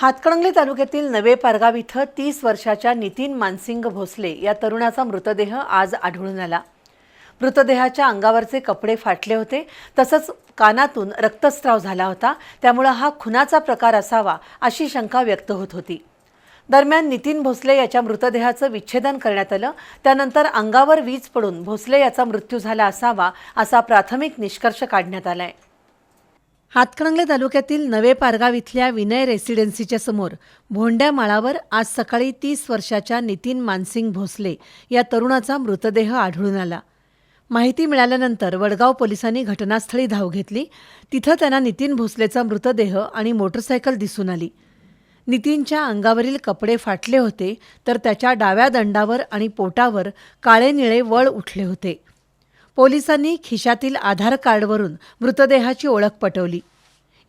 हातकणंगले तालुक्यातील नवे पारगाव इथं तीस वर्षाच्या नितीन मानसिंग भोसले या तरुणाचा मृतदेह आज आढळून आला. मृतदेहाच्या अंगावरचे कपडे फाटले होते तसंच कानातून रक्तस्राव झाला होता त्यामुळं हा खुनाचा प्रकार असावा अशी शंका व्यक्त होत होती. दरम्यान नितीन भोसले याच्या मृतदेहाचं विच्छेदन करण्यात आलं त्यानंतर अंगावर वीज पडून भोसले याचा मृत्यू झाला असावा असा प्राथमिक निष्कर्ष काढण्यात आला आहे हातकणंगले तालुक्यातील नवे पारगाव इथल्या विनय रेसिडेन्सीच्या समोर भोंड्या माळावर आज सकाळी तीस वर्षाच्या नितीन मानसिंग भोसले या तरुणाचा मृतदेह आढळून आला. माहिती मिळाल्यानंतर वडगाव पोलिसांनी घटनास्थळी धाव घेतली. तिथं त्यांना नितीन भोसलेचा मृतदेह आणि मोटरसायकल दिसून आली. नितीनच्या अंगावरील कपडे फाटले होते तर त्याच्या डाव्या दंडावर आणि पोटावर काळे निळे वळ उठले होते. पोलिसांनी खिशातील आधार कार्डवरून मृतदेहाची ओळख पटवली.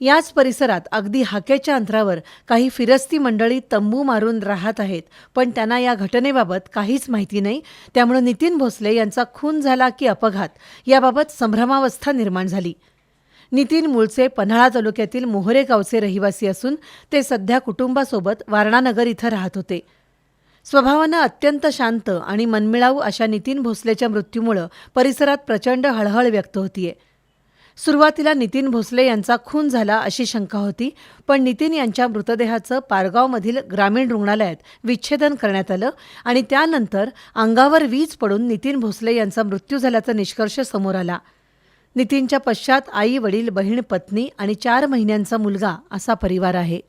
याच परिसरात अगदी हाकेच्या अंतरावर काही फिरस्ती मंडळी तंबू मारून राहत आहेत पण त्यांना या घटनेबाबत काहीच माहिती नाही. त्यामुळे नितीन भोसले यांचा खून झाला की अपघात याबाबत संभ्रमावस्था निर्माण झाली. नितीन मूळचे पन्हाळा तालुक्यातील मोहरे गावचे रहिवासी असून ते सध्या कुटुंबासोबत वारणानगर इथं राहत होते. स्वभावानं अत्यंत शांत आणि मनमिळाऊ अशा नितीन भोसलेच्या मृत्यूमुळं परिसरात प्रचंड हळहळ व्यक्त होतीये. सुरुवातीला नितीन भोसले यांचा खून झाला अशी शंका होती पण नितीन यांच्या मृतदेहाचं पारगावमधील ग्रामीण रुग्णालयात विच्छेदन करण्यात आलं आणि त्यानंतर अंगावर वीज पडून नितीन भोसले यांचा मृत्यू झाल्याचा निष्कर्ष समोर आला. नितीनच्या पश्चात आई वडील बहीण पत्नी आणि चार महिन्यांचा मुलगा असा परिवार आहे.